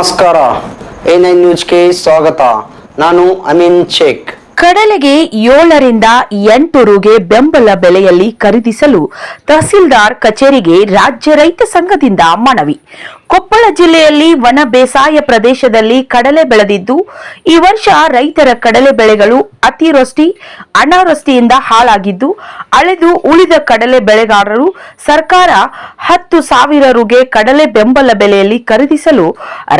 ನಮಸ್ಕಾರ. A nine ನ್ಯೂಸ್ಗೆ ಸ್ವಾಗತ. ನಾನು ಅಮೀನ್ ಶೇಖ್. ಕಡಲೆಗೆ ಏಳರಿಂದ ಎಂಟು ರುಗೆ ಬೆಂಬಲ ಬೆಲೆಯಲ್ಲಿ ಖರೀದಿಸಲು ತಹಸೀಲ್ದಾರ್ ಕಚೇರಿಗೆ ರಾಜ್ಯ ರೈತ ಸಂಘದಿಂದ ಮನವಿ. ಕೊಪ್ಪಳ ಜಿಲ್ಲೆಯಲ್ಲಿ ವನ ಬೇಸಾಯ ಪ್ರದೇಶದಲ್ಲಿ ಕಡಲೆ ಬೆಳೆದಿದ್ದು, ಈ ವರ್ಷ ರೈತರ ಕಡಲೆ ಬೆಳೆಗಳು ಅತಿವೃಷ್ಟಿ, ಅನಾವೃಷ್ಟಿಯಿಂದ ಹಾಳಾಗಿದ್ದು, ಅಳೆದು ಉಳಿದ ಕಡಲೆ ಬೆಳೆಗಾರರು ಸರ್ಕಾರ ಹತ್ತು ಸಾವಿರ ರುಗೆ ಕಡಲೆ ಬೆಂಬಲ ಬೆಲೆಯಲ್ಲಿ ಖರೀದಿಸಲು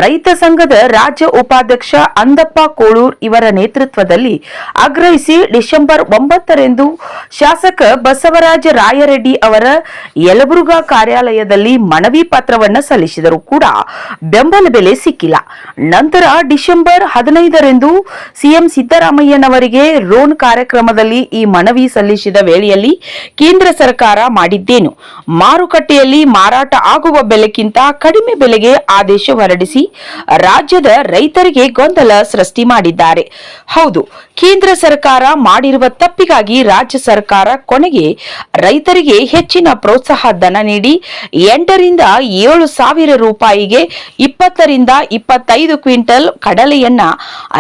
ರೈತ ಸಂಘದ ರಾಜ್ಯ ಉಪಾಧ್ಯಕ್ಷ ಅಂದಪ್ಪ ಕೋಳೂರ್ ಇವರ ನೇತೃತ್ವದಲ್ಲಿ ಆಗ್ರಹಿಸಿ ಡಿಸೆಂಬರ್ ಒಂಬತ್ತರಂದು ಶಾಸಕ ಬಸವರಾಜ ರಾಯರೆಡ್ಡಿ ಅವರ ಯಲಬುರ್ಗಾ ಕಾರ್ಯಾಲಯದಲ್ಲಿ ಮನವಿ ಪತ್ರವನ್ನು ಸಲ್ಲಿಸಿದರೂ. ಕೂಡ ಬೆಂಬಲ ಬೆಲೆ ಸಿಕ್ಕಿಲ್ಲ. ನಂತರ ಡಿಸೆಂಬರ್ ಹದಿನೈದರಂದು ಸಿಎಂ ಸಿದ್ದರಾಮಯ್ಯನವರಿಗೆ ರೋನ್ ಕಾರ್ಯಕ್ರಮದಲ್ಲಿ ಈ ಮನವಿ ಸಲ್ಲಿಸಿದ ವೇಳೆಯಲ್ಲಿ ಕೇಂದ್ರ ಸರ್ಕಾರ ಮಾಡಿದ್ದೇನು. ಮಾರುಕಟ್ಟೆಯಲ್ಲಿ ಮಾರಾಟ ಆಗುವ ಬೆಲೆಗಿಂತ ಕಡಿಮೆ ಬೆಲೆಗೆ ಆದೇಶ ಹೊರಡಿಸಿ ರಾಜ್ಯದ ರೈತರಿಗೆ ಗೊಂದಲ ಸೃಷ್ಟಿ ಮಾಡಿದ್ದಾರೆ. ಹೌದು, ಕೇಂದ್ರ ಸರ್ಕಾರ ಮಾಡಿರುವ ತಪ್ಪಿಗಾಗಿ ರಾಜ್ಯ ಸರ್ಕಾರ ಕೊನೆಗೆ ರೈತರಿಗೆ ಹೆಚ್ಚಿನ ಪ್ರೋತ್ಸಾಹ ಧನ ನೀಡಿ ಎಂಟರಿಂದ ಏಳು ಸಾವಿರ ರೂಪಾಯಿಗೆ ಇಪ್ಪತ್ತರಿಂದ ಇಪ್ಪತ್ತೈದು ಕ್ವಿಂಟಲ್ ಕಡಲೆಯನ್ನ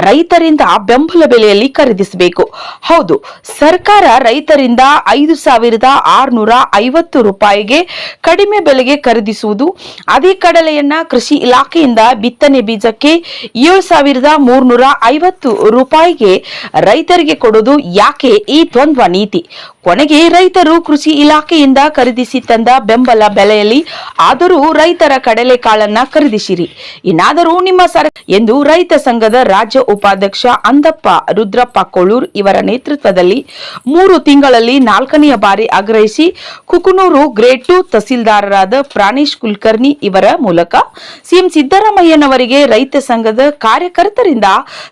ರೈತರಿಂದ ಬೆಂಬಲ ಬೆಲೆಯಲ್ಲಿ ಖರೀದಿಸಬೇಕು. ಹೌದು, ಸರ್ಕಾರ ರೈತರಿಂದ ಐದು ಸಾವಿರದ ಆರುನೂರ ಐವತ್ತು ರೂಪಾಯಿಗೆ ಕಡಿಮೆ ಬೆಲೆಗೆ ಖರೀದಿಸುವುದು, ಅದೇ ಕಡಲೆಯನ್ನ ಕೃಷಿ ಇಲಾಖೆಯಿಂದ ಬಿತ್ತನೆ ಬೀಜಕ್ಕೆ ಏಳು ಸಾವಿರದ ಮೂರ್ನೂರ ಐವತ್ತು ರೂಪಾಯಿಗೆ ರೈತರಿಗೆ ಕೊಡೋದು ಯಾಕೆ ಈ ದ್ವಂದ್ವ ನೀತಿ? ಕೊನೆಗೆ ರೈತರು ಕೃಷಿ ಇಲಾಖೆಯಿಂದ ಖರೀದಿಸಿ ತಂದ ಬೆಂಬಲ ಬೆಲೆಯಲ್ಲಿ ಆದರೂ ರೈತರ ಕಡಲೆಕಾಳನ್ನ ಖರೀದಿಸಿರಿ. ಇನ್ನಾದರೂ ನಿಮ್ಮ ಸರ ಎಂದು ರೈತ ಸಂಘದ ರಾಜ್ಯ ಉಪಾಧ್ಯಕ್ಷ ಅಂದಪ್ಪ ರುದ್ರಪ್ಪ ಕೋಳೂರ್ ಇವರ ನೇತೃತ್ವದಲ್ಲಿ ಮೂರು ತಿಂಗಳಲ್ಲಿ ನಾಲ್ಕನೆಯ ಬಾರಿ ಆಗ್ರಹಿಸಿ ಕುಕನೂರು ಗ್ರೇಡ್ ಟು ತಹಸೀಲ್ದಾರರಾದ ಪ್ರಾಣೇಶ್ ಕುಲಕರ್ಣಿ ಇವರ ಮೂಲಕ ಸಿಎಂ ಸಿದ್ದರಾಮಯ್ಯನವರಿಗೆ ರೈತ ಸಂಘದ ಕಾರ್ಯಕರ್ತರಿಂದ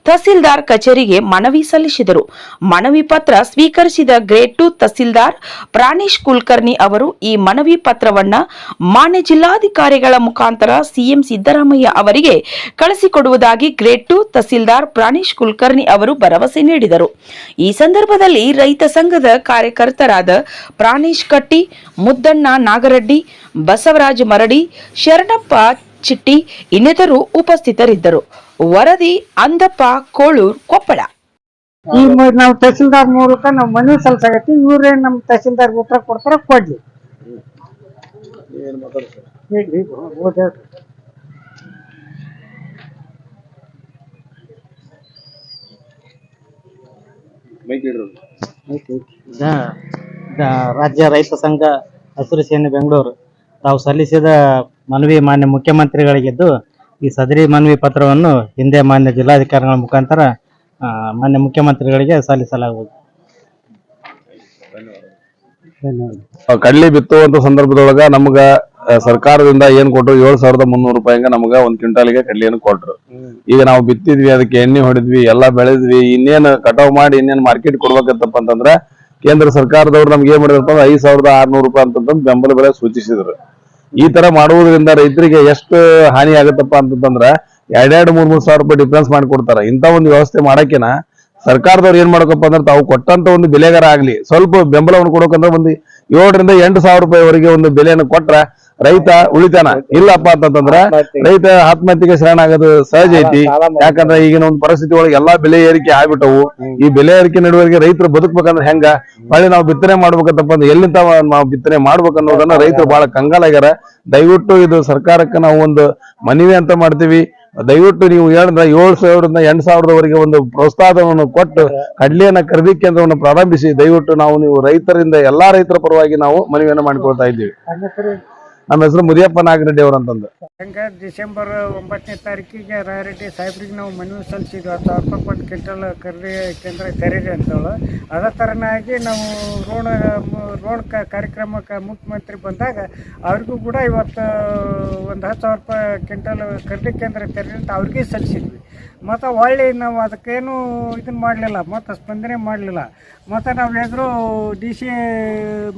ತಹಸೀಲ್ದಾರ್ ಕಚೇರಿಗೆ ಮನವಿ ಸಲ್ಲಿಸಿದರು. ಮನವಿ ಪತ್ರ ಸ್ವೀಕರಿಸಿದ ಗ್ರೇಡ್ ಟು ತಹಸೀಲ್ದಾರ್ ಪ್ರಾಣೇಶ್ ಕುಲಕರ್ಣಿ ಅವರು ಈ ಮನವಿ ಪತ್ರವನ್ನ ಮಾನ್ಯ ಜಿಲ್ಲಾಧಿಕಾರಿಗಳ ಮುಖಾಂತರ ಸಿಎಂ ಸಿದ್ದರಾಮಯ್ಯ ಅವರಿಗೆ ಕಳಿಸಿಕೊಡುವುದಾಗಿ ಗ್ರೇಡ್ ಟು ತಹಸೀಲ್ದಾರ್ ಪ್ರಾಣೇಶ್ ಕುಲಕರ್ಣಿ ಅವರು ಭರವಸೆ ನೀಡಿದರು. ಈ ಸಂದರ್ಭದಲ್ಲಿ ರೈತ ಸಂಘದ ಕಾರ್ಯಕರ್ತರಾದ ಪ್ರಾಣೇಶ್ ಕಟ್ಟಿ, ಮುದ್ದಣ್ಣ ನಾಗರೆಡ್ಡಿ, ಬಸವರಾಜ ಮರಡಿ, ಶರಣಪ್ಪ ಚಿಟ್ಟಿ ಇನ್ನಿತರು ಉಪಸ್ಥಿತರಿದ್ದರು. ವರದಿ ಅಂದಪ್ಪ, ಕೋಳೂರ್, ಕೊಪ್ಪಳ. ಈ ನಾವು ತಹಸೀಲ್ದಾರ್ ಮೂಲಕ ನಾವು ಮನವಿ ಸಲ್ಸಾಗತ್ತಿ ಇವ್ರೇ ನಮ್ ತಹಸೀಲ್ದಾರ್ ಉತ್ತರ ಕೊಡ್ತಾರ ಕೊಡ್ಲಿ. ರಾಜ್ಯ ರೈತ ಸಂಘ ಹಸಿರು ಸೇನೆ ಬೆಂಗಳೂರು. ತಾವು ಸಲ್ಲಿಸಿದ ಮನವಿ ಮಾನ್ಯ ಮುಖ್ಯಮಂತ್ರಿಗಳಿಗಿದ್ದು ಈ ಸದರಿ ಮನವಿ ಪತ್ರವನ್ನು ಹಿಂದೆ ಮಾನ್ಯ ಜಿಲ್ಲಾಧಿಕಾರಿಗಳ ಮುಖಾಂತರ ಮಾನ್ಯ ಮುಖ್ಯಮಂತ್ರಿಗಳಿಗೆ ಸಲ್ಲಿಸಲಾಗುವುದು. ಕಡ್ಲಿ ಬಿತ್ತುವಂತ ಸಂದರ್ಭದೊಳಗ ನಮಗ ಸರ್ಕಾರದಿಂದ ಏನ್ ಕೊಟ್ರು ಏಳ್ ಸಾವಿರದ ಮುನ್ನೂರು ರೂಪಾಯಿಗೆ ನಮಗ ಒಂದ್ ಕ್ವಿಂಟಾಲಿಗೆ ಕಡ್ಲಿಯನ್ನು ಕೊಟ್ರು. ಈಗ ನಾವು ಬಿತ್ತಿದ್ವಿ, ಅದಕ್ಕೆ ಎಣ್ಣೆ ಹೊಡಿದ್ವಿ, ಎಲ್ಲಾ ಬೆಳೆದ್ವಿ, ಇನ್ನೇನ್ ಕಟಾವ್ ಮಾಡಿ ಇನ್ನೇನ್ ಮಾರ್ಕೆಟ್ ಕೊಡ್ಬೇಕಂತಪ್ಪ ಅಂತಂದ್ರ ಕೇಂದ್ರ ಸರ್ಕಾರದವ್ರು ನಮ್ಗೆ ಏನ್ ಮಾಡಿದ್ರಪ್ಪ ಅಂದ್ರೆ ಐದ್ ಸಾವಿರದ ಆರ್ನೂರು ರೂಪಾಯಿ ಅಂತಂದ್ ಬೆಂಬಲ ಬೆಲೆ ಸೂಚಿಸಿದ್ರು. ಈ ತರ ಮಾಡುವುದರಿಂದ ರೈತರಿಗೆ ಎಷ್ಟು ಹಾನಿ ಆಗತ್ತಪ್ಪ ಅಂತಂದ್ರ ಎರಡೆರಡು ಮೂರ್ ಮೂರ್ ಸಾವಿರ ರೂಪಾಯಿ ಡಿಫ್ರೆನ್ಸ್ ಮಾಡಿ ಕೊಡ್ತಾರ ಇಂತ ಒಂದು ವ್ಯವಸ್ಥೆ ಮಾಡಕ್ಕಿನ ಸರ್ಕಾರದವ್ರು ಏನ್ ಮಾಡ್ಕಪ್ಪ ಅಂದ್ರೆ ತಾವು ಕೊಟ್ಟಂತ ಒಂದು ಬೆಲೆಗಾರ ಆಗ್ಲಿ ಸ್ವಲ್ಪ ಬೆಂಬಲವನ್ನು ಕೊಡೋಕಂದ್ರೆ ಒಂದು ಏಳರಿಂದ ಎಂಟು ಸಾವಿರ ರೂಪಾಯಿವರೆಗೆ ಒಂದು ಬೆಲೆಯನ್ನು ಕೊಟ್ರ ರೈತ ಉಳಿತಾನ. ಇಲ್ಲಪ್ಪ ಅಂತಂದ್ರ ರೈತ ಆತ್ಮಹತ್ಯೆಗೆ ಶರಣ ಆಗೋದು ಸಹಜ ಐತಿ. ಯಾಕಂದ್ರೆ ಈಗಿನ ಒಂದು ಪರಿಸ್ಥಿತಿ ಒಳಗೆ ಎಲ್ಲಾ ಬೆಲೆ ಏರಿಕೆ ಆಗ್ಬಿಟ್ಟವು. ಈ ಬೆಲೆ ಏರಿಕೆ ನಡುವರಿಗೆ ರೈತರು ಬದುಕ್ಬೇಕಂದ್ರೆ ಹೆಂಗ? ಮಳೆ ನಾವು ಬಿತ್ತನೆ ಮಾಡ್ಬೇಕಂತಪ್ಪ ಅಂದ್ರೆ ಎಲ್ಲಿಂದ ನಾವು ಬಿತ್ತನೆ ಮಾಡ್ಬೇಕನ್ನೋದನ್ನ ರೈತರು ಬಹಳ ಕಂಗಾಲಾಗ್ಯಾರ. ದಯವಿಟ್ಟು ಇದು ಸರ್ಕಾರಕ್ಕೆ ನಾವು ಒಂದು ಮನವಿ ಅಂತ ಮಾಡ್ತೀವಿ. ದಯವಿಟ್ಟು ನೀವು ಹೇಳಿದ್ರೆ ಏಳು ಸಾವಿರದಿಂದ ಎಂಟು ಸಾವಿರದವರೆಗೆ ಒಂದು ಪ್ರೋತ್ಸಾಹವನ್ನು ಕೊಟ್ಟು ಕಡ್ಲಿಯನ್ನ ಖರೀದಿ ಕೇಂದ್ರವನ್ನು ಪ್ರಾರಂಭಿಸಿ ದಯವಿಟ್ಟು ನಾವು ನೀವು ರೈತರಿಂದ ಎಲ್ಲಾ ರೈತರ ಪರವಾಗಿ ನಾವು ಮನವಿಯನ್ನು ಮಾಡಿಕೊಳ್ತಾ ಇದ್ದೀವಿ. ನಮ್ಮ ಹೆಸರು ಮುರಿಯಪ್ಪ ನಾಗರೆಡ್ಡಿ ಅಂತಂದು. ಹಂಗ ಡಿಸೆಂಬರ್ ಒಂಬತ್ತನೇ ತಾರೀಕಿಗೆ ರಾಯರೆಡ್ಡಿ ಸಾಹೇಬ್ರಿಗೆ ನಾವು ಮನವಿ ಸಲ್ಲಿಸಿದ್ವಿ. ಹತ್ತು ಸಾವಿರ ರೂಪಾಯಿ ಕೊಟ್ಟು ಕ್ವಿಂಟಲ್ ಖರೀದಿ ಕೇಂದ್ರ ತೆರೀರಿ ಅಂತೇಳು. ಅದೇ ಥರನಾಗಿ ನಾವು ರೋಣ ರೋಣ ಕಾರ್ಯಕ್ರಮಕ್ಕೆ ಮುಖ್ಯಮಂತ್ರಿ ಬಂದಾಗ ಅವ್ರಿಗೂ ಕೂಡ ಇವತ್ತು ಒಂದು ಹತ್ತು ಸಾವಿರ ರೂಪಾಯಿ ಕ್ವಿಂಟಲ್ ಖರೀದಿ ಕೇಂದ್ರ ತೆರೀರಿ ಅಂತ ಅವ್ರಿಗೆ ಸಲ್ಲಿಸಿದ್ವಿ. ಮತ್ತು ಹೊಳ್ಳಿ ನಾವು ಅದಕ್ಕೇನು ಇದನ್ನು ಮಾಡಲಿಲ್ಲ, ಮತ್ತು ಸ್ಪಂದನೆ ಮಾಡಲಿಲ್ಲ. ಮತ್ತು ನಾವು ಎದುರು ಡಿ ಸಿ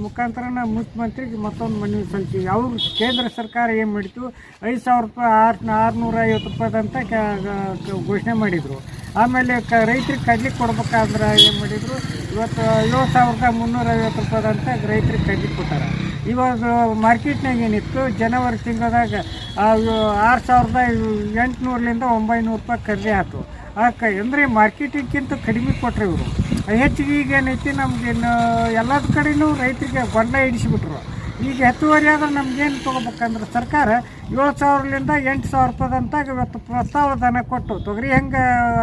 ಮುಖಾಂತರ ಮುಖ್ಯಮಂತ್ರಿಗೆ ಮತ್ತೊಂದು ಮನವಿ ಸಲ್ಲಿಸಿದ್ವಿ ಅವರು ಕೇಂದ್ರ ಸರ್ಕಾರ ಏನು ಮಾಡಿತು ಐದು ಸಾವಿರ ರೂಪಾಯಿ ಆರು ಆರುನೂರ ಐವತ್ತು ರೂಪಾಯಿದಂತ ಘೋಷಣೆ ಮಾಡಿದರು. ಆಮೇಲೆ ಕ ರೈತರಿಗೆ ಕಡ್ಲಿ ಕೊಡ್ಬೇಕಾದ್ರೆ ಏನು ಮಾಡಿದರು? ಇವತ್ತು ಏಳು ಸಾವಿರದ ಮುನ್ನೂರ ಐವತ್ತು ರೂಪಾಯಿದಂತ ರೈತರಿಗೆ ಕಡ್ಲಿ ಕೊಟ್ಟಾರ. ಇವಾಗ ಮಾರ್ಕೆಟ್ನಾಗ ಏನಿತ್ತು? ಜನವರಿ ತಿಂಗಳದಾಗ ಆರು ಸಾವಿರದ ಎಂಟುನೂರಲಿಂದ ಒಂಬೈನೂರು ರೂಪಾಯಿ ಕಡ್ಲಿ ಆಯಿತು ಆ ಕ ಅಂದರೆ ಮಾರ್ಕೆಟಿಗಿಂತ ಕಡಿಮೆ ಕೊಟ್ಟರೆ ಇವರು. ಹೆಚ್ಚಿಗೆ ಈಗೇನೈತಿ ನಮ್ಗೇನು ಎಲ್ಲದ ಕಡೆಯೂ ರೈತರಿಗೆ ಬಣ್ಣ ಹಿಡಿಸಿಬಿಟ್ರು. ಈಗ ಹೆಚ್ಚುವರಿ ಆದ್ರೆ ನಮ್ಗೇನು ತೊಗೋಬೇಕಂದ್ರೆ ಸರ್ಕಾರ ಏಳು ಸಾವಿರಲಿಂದ ಎಂಟು ಸಾವಿರ ರೂಪಾಯಿದಂತಾಗ ಇವತ್ತು ಪ್ರಸ್ತಾವ ಧನ ಕೊಟ್ಟು ತೊಗರಿ ಹೆಂಗೆ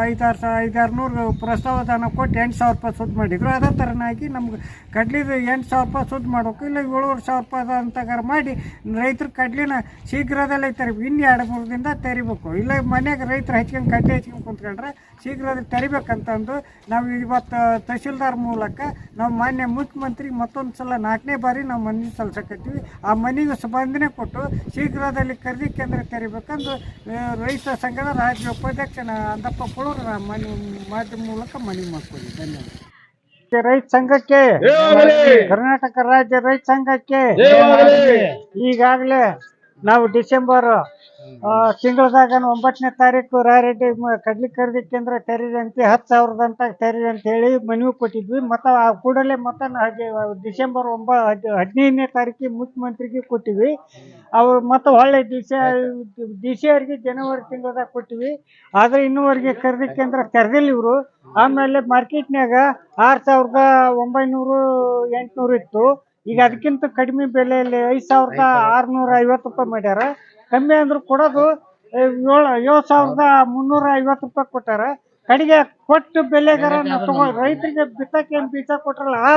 ಐದಾರು ಸಾವಿರ ಐದಾರು ನೂರು ಪ್ರಸ್ತಾವ ಧನ ಕೊಟ್ಟು ಎಂಟು ಸಾವಿರ ರೂಪಾಯಿ ಸುದ್ದು ಮಾಡಿದ್ರು. ಅದೇ ಥರನಾಗಿ ನಮ್ಗೆ ಕಡ್ಲಿದು ಎಂಟು ಸಾವಿರ ರೂಪಾಯಿ ಸುದ್ದು ಮಾಡಬೇಕು. ಇಲ್ಲ ಏಳುವರೆ ಸಾವಿರ ರೂಪಾಯಿ ಮಾಡಿ ರೈತರು ಕಡ್ಲಿನ ಶೀಘ್ರದಲ್ಲೇ ತರಿಬೇಕು. ಇನ್ನು ಎರಡು ಮೂರು ದಿನದ ತೆರಿಬೇಕು. ಇಲ್ಲ ಮನೆಗೆ ರೈತರು ಹಚ್ಕೊಂಡು ಕಡ್ಲೆ ಹಚ್ಕೊಂಡು ಕುಂತ್ಕೊಂಡ್ರೆ ಶೀಘ್ರದಲ್ಲಿ ತೆರಿಬೇಕಂತಂದು ನಾವು ಇವತ್ತು ತಹಶೀಲ್ದಾರ್ ಮೂಲಕ ನಾವು ಮಾನ್ಯ ಮುಖ್ಯಮಂತ್ರಿ ಮತ್ತೊಂದು ಸಲ ನಾಲ್ಕನೇ ಬಾರಿ ನಾವು ಮನೆ ಸಲ್ಲಿಸಕತ್ತೀವಿ. ಆ ಮನೆಗೆ ಸ್ಪಂದನೆ ಕೊಟ್ಟು ಶೀಘ್ರದಲ್ಲಿ ಖರೀದಿ ಕೇಂದ್ರ ತೆರಿಬೇಕಂದು ರೈತ ಸಂಘದ ರಾಜ್ಯ ಉಪಾಧ್ಯಕ್ಷ ಅಂದಪ್ಪ ಕುಳೂರು ಮನೆ ಮಾಧ್ಯಮ ಮೂಲಕ ಮನವಿ ಮಾಡ್ಕೊಳ್ಳಿ ಧನ್ಯವಾದ. ರೈತ ಸಂಘಕ್ಕೆ ಕರ್ನಾಟಕ ರಾಜ್ಯ ರೈತ ಸಂಘಕ್ಕೆ ಈಗಾಗಲೇ ನಾವು ಡಿಸೆಂಬರ್ ತಿಂಗಳದಾಗ ಒಂಬತ್ತನೇ ತಾರೀಕು ರಾರೆಡ್ಡಿ ಕಡ್ಲಿ ಖರೀದಿ ಕೇಂದ್ರ ತೆರೀರಿ ಹತ್ತು ಸಾವಿರದ ಅಂತ ತೆರೀರಿ ಅಂತ ಹೇಳಿ ಮನವಿ ಕೊಟ್ಟಿದ್ವಿ. ಮತ್ತು ಆ ಕೂಡಲೇ ಮತ್ತೆ ಹಾಗೆ ಡಿಸೆಂಬರ್ ಒಂಬ ಹದ್- ಹದಿನೈದನೇ ತಾರೀಕಿಗೆ ಮುಖ್ಯಮಂತ್ರಿಗೆ ಕೊಟ್ಟಿವಿ. ಅವ್ರು ಮತ್ತು ಹೊಳ್ಳೆ ಡಿ ಸಿ ಡಿ ಸಿ ಅವ್ರಿಗೆ ಜನವರಿ ತಿಂಗಳದಾಗ ಕೊಟ್ಟಿವಿ. ಆದರೆ ಇನ್ನೂವರೆಗೆ ಖರೀದಿ ಕೇಂದ್ರ ತೆರೆದಿಲ್ಲ ಇವರು. ಆಮೇಲೆ ಮಾರ್ಕೆಟ್ನಾಗ ಆರು ಸಾವಿರದ ಒಂಬೈನೂರು ಎಂಟುನೂರು ಇತ್ತು. ಈಗ ಅದಕ್ಕಿಂತ ಕಡಿಮೆ ಬೆಲೆಯಲ್ಲಿ ಐದು ಸಾವಿರದ ಆರುನೂರ ಐವತ್ತು ರೂಪಾಯಿ ಮಾಡ್ಯಾರ. ಕಮ್ಮಿ ಅಂದ್ರು ಕೊಡೋದು ಏಳು ಏಳು ಸಾವಿರದ ಮುನ್ನೂರ ಐವತ್ತು ರೂಪಾಯಿ ಕೊಟ್ಟಾರ. ಕಡೆಗೆ ಕೊಟ್ಟು ಬೆಲೆಗಾರ ನಾವು ತಗೋ ರೈತರಿಗೆ ಬಿತ್ತಕ್ಕೆ ಏನು ಬೀಜ ಕೊಟ್ರಲ್ಲ ಆ